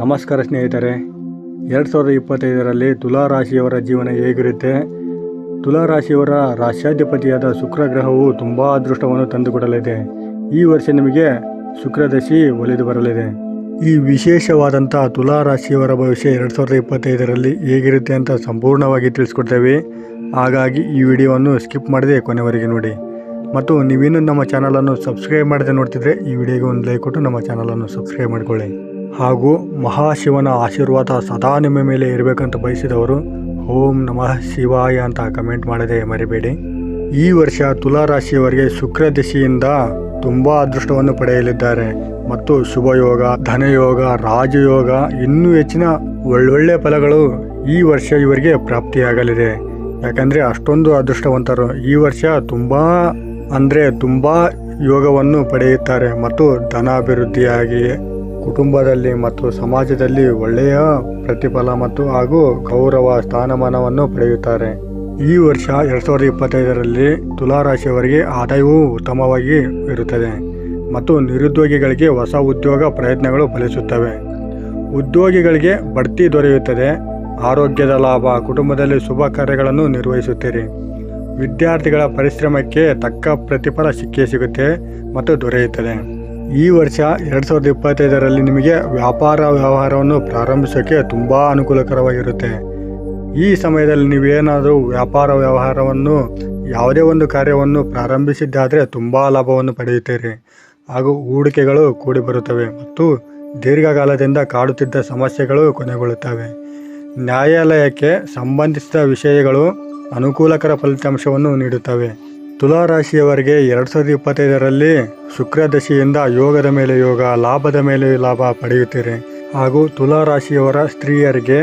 ನಮಸ್ಕಾರ ಸ್ನೇಹಿತರೆ, ಎರಡು ಸಾವಿರದ ಇಪ್ಪತ್ತೈದರಲ್ಲಿ ತುಲಾ ರಾಶಿಯವರ ಜೀವನ ಹೇಗಿರುತ್ತೆ? ತುಲಾ ರಾಶಿಯವರ ರಾಶ್ಯಾಧಿಪತಿಯಾದ ಶುಕ್ರ ಗ್ರಹವು ತುಂಬ ಅದೃಷ್ಟವನ್ನು ತಂದುಕೊಡಲಿದೆ. ಈ ವರ್ಷ ನಿಮಗೆ ಶುಕ್ರದಶಿ ಒಲಿದು ಬರಲಿದೆ. ಈ ವಿಶೇಷವಾದಂಥ ತುಲಾ ರಾಶಿಯವರ ಭವಿಷ್ಯ ಎರಡು ಸಾವಿರದ ಇಪ್ಪತ್ತೈದರಲ್ಲಿ ಹೇಗಿರುತ್ತೆ ಅಂತ ಸಂಪೂರ್ಣವಾಗಿ ತಿಳಿಸ್ಕೊಡ್ತೇವೆ. ಹಾಗಾಗಿ ಈ ವಿಡಿಯೋವನ್ನು ಸ್ಕಿಪ್ ಮಾಡದೆ ಕೊನೆವರೆಗೆ ನೋಡಿ. ಮತ್ತು ನೀವಿನ್ನೂ ನಮ್ಮ ಚಾನಲನ್ನು ಸಬ್ಸ್ಕ್ರೈಬ್ ಮಾಡದೆ ನೋಡ್ತಿದ್ರೆ ಈ ವಿಡಿಯೋಗೆ ಒಂದು ಲೈಕ್ ಕೊಟ್ಟು ನಮ್ಮ ಚಾನಲನ್ನು ಸಬ್ಸ್ಕ್ರೈಬ್ ಮಾಡಿಕೊಳ್ಳಿ. ಹಾಗೂ ಮಹಾಶಿವನ ಆಶೀರ್ವಾದ ಸದಾ ನಿಮ್ಮ ಮೇಲೆ ಇರಬೇಕಂತ ಬಯಸಿದವರು, ಓಂ ನಮಃ ಶಿವಾಯ ಅಂತ ಕಮೆಂಟ್ ಮಾಡದೆ ಮರಿಬೇಡಿ. ಈ ವರ್ಷ ತುಲಾ ರಾಶಿಯವರಿಗೆ ಶುಕ್ರ ದಿಶೆಯಿಂದ ತುಂಬ ಅದೃಷ್ಟವನ್ನು ಪಡೆಯಲಿದ್ದಾರೆ. ಮತ್ತು ಶುಭಯೋಗ, ಧನಯೋಗ, ರಾಜಯೋಗ, ಇನ್ನೂ ಹೆಚ್ಚಿನ ಒಳ್ಳೊಳ್ಳೆ ಫಲಗಳು ಈ ವರ್ಷ ಇವರಿಗೆ ಪ್ರಾಪ್ತಿಯಾಗಲಿದೆ. ಯಾಕಂದರೆ ಅಷ್ಟೊಂದು ಅದೃಷ್ಟವಂತರು ಈ ವರ್ಷ ತುಂಬ, ಅಂದರೆ ತುಂಬ ಯೋಗವನ್ನು ಪಡೆಯುತ್ತಾರೆ. ಮತ್ತು ಧನಾಭಿವೃದ್ಧಿಯಾಗಿ ಕುಟುಂಬದಲ್ಲಿ ಮತ್ತು ಸಮಾಜದಲ್ಲಿ ಒಳ್ಳೆಯ ಪ್ರತಿಫಲ ಮತ್ತು ಹಾಗೂ ಗೌರವ ಸ್ಥಾನಮಾನವನ್ನು ಪಡೆಯುತ್ತಾರೆ. ಈ ವರ್ಷ ಎರಡು ಸಾವಿರದ ಇಪ್ಪತ್ತೈದರಲ್ಲಿ ತುಲಾರಾಶಿಯವರಿಗೆ ಆದಾಯವು ಉತ್ತಮವಾಗಿ ಇರುತ್ತದೆ ಮತ್ತು ನಿರುದ್ಯೋಗಿಗಳಿಗೆ ಹೊಸ ಉದ್ಯೋಗ ಪ್ರಯತ್ನಗಳು ಫಲಿಸುತ್ತವೆ. ಉದ್ಯೋಗಿಗಳಿಗೆ ಬಡ್ತಿ ದೊರೆಯುತ್ತದೆ. ಆರೋಗ್ಯದ ಲಾಭ, ಕುಟುಂಬದಲ್ಲಿ ಶುಭ ಕಾರ್ಯಗಳನ್ನು ನಿರ್ವಹಿಸುತ್ತೀರಿ. ವಿದ್ಯಾರ್ಥಿಗಳ ಪರಿಶ್ರಮಕ್ಕೆ ತಕ್ಕ ಪ್ರತಿಫಲ ಸಿಕ್ಕೇ ಸಿಗುತ್ತೆ ಮತ್ತು ದೊರೆಯುತ್ತದೆ. ಈ ವರ್ಷ ಎರಡು ಸಾವಿರದ ಇಪ್ಪತ್ತೈದರಲ್ಲಿ ನಿಮಗೆ ವ್ಯಾಪಾರ ವ್ಯವಹಾರವನ್ನು ಪ್ರಾರಂಭಿಸೋಕ್ಕೆ ತುಂಬ ಅನುಕೂಲಕರವಾಗಿರುತ್ತೆ. ಈ ಸಮಯದಲ್ಲಿ ನೀವೇನಾದರೂ ವ್ಯಾಪಾರ ವ್ಯವಹಾರವನ್ನು, ಯಾವುದೇ ಒಂದು ಕಾರ್ಯವನ್ನು ಪ್ರಾರಂಭಿಸಿದ್ದಾದರೆ ತುಂಬ ಲಾಭವನ್ನು ಪಡೆಯುತ್ತೀರಿ. ಹಾಗೂ ಹೂಡಿಕೆಗಳು ಕೂಡಿ ಬರುತ್ತವೆ ಮತ್ತು ದೀರ್ಘಕಾಲದಿಂದ ಕಾಡುತ್ತಿದ್ದ ಸಮಸ್ಯೆಗಳು ಕೊನೆಗೊಳ್ಳುತ್ತವೆ. ನ್ಯಾಯಾಲಯಕ್ಕೆ ಸಂಬಂಧಿಸಿದ ವಿಷಯಗಳು ಅನುಕೂಲಕರ ಫಲಿತಾಂಶವನ್ನು ನೀಡುತ್ತವೆ. ತುಲಾ ರಾಶಿಯವರಿಗೆ ಎರಡು ಸಾವಿರದ ಇಪ್ಪತ್ತೈದರಲ್ಲಿ ಶುಕ್ರದಶಿಯಿಂದ ಯೋಗದ ಮೇಲೆ ಯೋಗ, ಲಾಭದ ಮೇಲೆ ಲಾಭ ಪಡೆಯುತ್ತೀರಿ. ಹಾಗೂ ತುಲಾ ರಾಶಿಯವರ ಸ್ತ್ರೀಯರಿಗೆ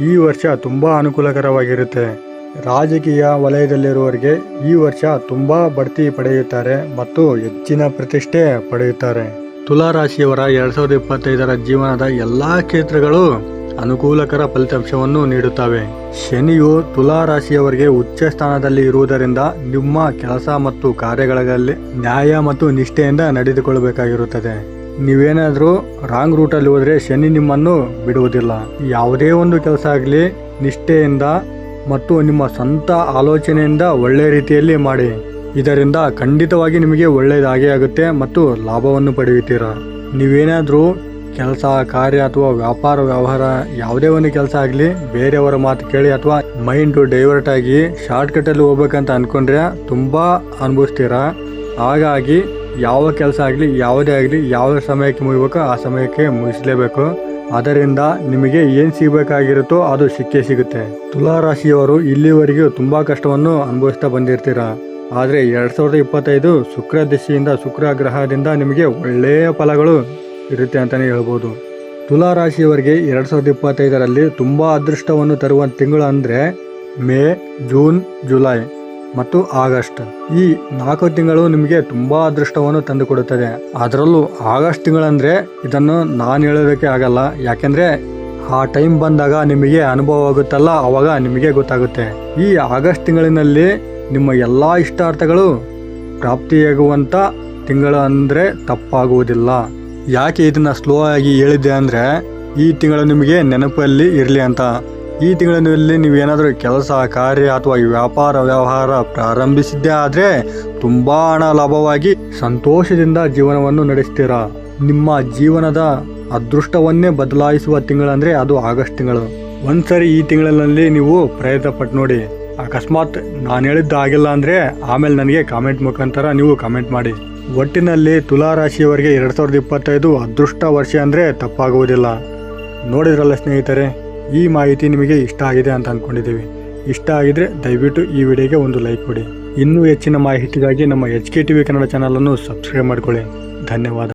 ಈ ವರ್ಷ ತುಂಬ ಅನುಕೂಲಕರವಾಗಿರುತ್ತೆ. ರಾಜಕೀಯ ವಲಯದಲ್ಲಿರುವವರಿಗೆ ಈ ವರ್ಷ ತುಂಬ ಬಡ್ತಿ ಪಡೆಯುತ್ತಾರೆ ಮತ್ತು ಹೆಚ್ಚಿನ ಪ್ರತಿಷ್ಠೆ ಪಡೆಯುತ್ತಾರೆ. ತುಲಾ ರಾಶಿಯವರ ಎರಡು ಸಾವಿರದ ಇಪ್ಪತ್ತೈದರ ಜೀವನದ ಎಲ್ಲ ಕ್ಷೇತ್ರಗಳು ಅನುಕೂಲಕರ ಫಲಿತಾಂಶವನ್ನು ನೀಡುತ್ತವೆ. ಶನಿಯು ತುಲಾ ರಾಶಿಯವರಿಗೆ ಉಚ್ಚ ಸ್ಥಾನದಲ್ಲಿ ಇರುವುದರಿಂದ ನಿಮ್ಮ ಕೆಲಸ ಮತ್ತು ಕಾರ್ಯಗಳಲ್ಲಿ ನ್ಯಾಯ ಮತ್ತು ನಿಷ್ಠೆಯಿಂದ ನಡೆದುಕೊಳ್ಳಬೇಕಾಗಿರುತ್ತದೆ. ನೀವೇನಾದರೂ ರಾಂಗ್ ರೂಟಲ್ಲಿ ಹೋದರೆ ಶನಿ ನಿಮ್ಮನ್ನು ಬಿಡುವುದಿಲ್ಲ. ಯಾವುದೇ ಒಂದು ಕೆಲಸ ಆಗಲಿ, ನಿಷ್ಠೆಯಿಂದ ಮತ್ತು ನಿಮ್ಮ ಸ್ವಂತ ಆಲೋಚನೆಯಿಂದ ಒಳ್ಳೆಯ ರೀತಿಯಲ್ಲಿ ಮಾಡಿ. ಇದರಿಂದ ಖಂಡಿತವಾಗಿ ನಿಮಗೆ ಒಳ್ಳೆಯದಾಗೇ ಆಗುತ್ತೆ ಮತ್ತು ಲಾಭವನ್ನು ಪಡೆಯುತ್ತೀರಾ. ನೀವೇನಾದರೂ ಕೆಲಸ, ಕಾರ್ಯ ಅಥವಾ ವ್ಯಾಪಾರ, ವ್ಯವಹಾರ ಯಾವುದೇ ಒಂದು ಕೆಲಸ ಆಗಲಿ, ಬೇರೆಯವರ ಮಾತು ಕೇಳಿ ಅಥವಾ ಮೈಂಡು ಡೈವರ್ಟ್ ಆಗಿ ಶಾರ್ಟ್ಕಟ್ಟಲ್ಲಿ ಹೋಗ್ಬೇಕಂತ ಅಂದ್ಕೊಂಡ್ರೆ ತುಂಬ ಅನುಭವಿಸ್ತೀರಾ. ಹಾಗಾಗಿ ಯಾವ ಕೆಲಸ ಆಗಲಿ, ಯಾವುದೇ ಆಗಲಿ, ಯಾವ ಸಮಯಕ್ಕೆ ಮುಗಿಬೇಕೋ ಆ ಸಮಯಕ್ಕೆ ಮುಗಿಸಲೇಬೇಕು. ಅದರಿಂದ ನಿಮಗೆ ಏನು ಸಿಗಬೇಕಾಗಿರುತ್ತೋ ಅದು ಸಿಕ್ಕೇ ಸಿಗುತ್ತೆ. ತುಲಾ ರಾಶಿಯವರು ಇಲ್ಲಿವರೆಗೂ ತುಂಬ ಕಷ್ಟವನ್ನು ಅನುಭವಿಸ್ತಾ ಬಂದಿರ್ತೀರ. ಆದರೆ ಎರಡು ಸಾವಿರದ ಇಪ್ಪತ್ತೈದು ಶುಕ್ರ ದಿಶೆಯಿಂದ ಶುಕ್ರ ಗ್ರಹದಿಂದ ನಿಮಗೆ ಒಳ್ಳೆಯ ಫಲಗಳು ಇರುತ್ತೆ ಅಂತಲೇ ಹೇಳ್ಬೋದು. ತುಲಾ ರಾಶಿಯವರಿಗೆ ಎರಡು ಸಾವಿರದ ಇಪ್ಪತ್ತೈದರಲ್ಲಿ ತುಂಬ ಅದೃಷ್ಟವನ್ನು ತರುವ ತಿಂಗಳು ಅಂದರೆ ಮೇ, ಜೂನ್, ಜುಲೈ ಮತ್ತು ಆಗಸ್ಟ್. ಈ ನಾಲ್ಕು ತಿಂಗಳು ನಿಮಗೆ ತುಂಬ ಅದೃಷ್ಟವನ್ನು ತಂದುಕೊಡುತ್ತದೆ. ಅದರಲ್ಲೂ ಆಗಸ್ಟ್ ತಿಂಗಳಂದರೆ ಇದನ್ನು ನಾನು ಹೇಳೋದಕ್ಕೆ ಆಗಲ್ಲ. ಯಾಕೆಂದರೆ ಆ ಟೈಮ್ ಬಂದಾಗ ನಿಮಗೆ ಅನುಭವ ಆಗುತ್ತಲ್ಲ ಆವಾಗ ನಿಮಗೆ ಗೊತ್ತಾಗುತ್ತೆ. ಈ ಆಗಸ್ಟ್ ತಿಂಗಳಿನಲ್ಲಿ ನಿಮ್ಮ ಎಲ್ಲ ಇಷ್ಟಾರ್ಥಗಳು ಪ್ರಾಪ್ತಿಯಾಗುವಂಥ ತಿಂಗಳು ಅಂದರೆ ತಪ್ಪಾಗುವುದಿಲ್ಲ. ಯಾಕೆ ಇದನ್ನು ಸ್ಲೋ ಆಗಿ ಹೇಳಿದ್ದೆ ಅಂದರೆ, ಈ ತಿಂಗಳು ನಿಮಗೆ ನೆನಪಲ್ಲಿ ಇರಲಿ ಅಂತ. ಈ ತಿಂಗಳಿನಲ್ಲಿ ನೀವೇನಾದರೂ ಕೆಲಸ, ಕಾರ್ಯ ಅಥವಾ ವ್ಯಾಪಾರ, ವ್ಯವಹಾರ ಪ್ರಾರಂಭಿಸಿದ್ದೇ ಆದರೆ ತುಂಬ ಹಣ ಲಾಭವಾಗಿ ಸಂತೋಷದಿಂದ ಜೀವನವನ್ನು ನಡೆಸ್ತೀರಾ? ನಿಮ್ಮ ಜೀವನದ ಅದೃಷ್ಟವನ್ನೇ ಬದಲಾಯಿಸುವ ತಿಂಗಳಂದರೆ ಅದು ಆಗಸ್ಟ್ ತಿಂಗಳು. ಒಂದ್ಸರಿ ಈ ತಿಂಗಳಲ್ಲಿ ನೀವು ಪ್ರಯತ್ನ ಪಟ್ಟು ನೋಡಿ. ಅಕಸ್ಮಾತ್ ನಾನು ಹೇಳಿದ್ದು ಆಗಿಲ್ಲ ಅಂದರೆ ಆಮೇಲೆ ನನಗೆ ಕಾಮೆಂಟ್ ಮುಖಾಂತರ ನೀವು ಕಾಮೆಂಟ್ ಮಾಡಿ. ಒಟ್ಟಿನಲ್ಲಿ ತುಲಾ ರಾಶಿಯವರಿಗೆ ಎರಡು ಸಾವಿರದ ಇಪ್ಪತ್ತೈದು ಅದೃಷ್ಟ ವರ್ಷ ಅಂದರೆ ತಪ್ಪಾಗುವುದಿಲ್ಲ. ನೋಡಿದ್ರಲ್ಲ ಸ್ನೇಹಿತರೆ, ಈ ಮಾಹಿತಿ ನಿಮಗೆ ಇಷ್ಟ ಆಗಿದೆ ಅಂತ ಅಂದ್ಕೊಂಡಿದ್ದೀವಿ ಇಷ್ಟ ಆಗಿದ್ರೆ ದಯವಿಟ್ಟು ಈ ವಿಡಿಯೋಗೆ ಒಂದು ಲೈಕ್ ಕೊಡಿ. ಇನ್ನೂ ಹೆಚ್ಚಿನ ಮಾಹಿತಿಗಾಗಿ ನಮ್ಮ H K T V Kannada ಚಾನಲನ್ನು ಸಬ್ಸ್ಕ್ರೈಬ್ ಮಾಡಿಕೊಳ್ಳಿ. ಧನ್ಯವಾದ.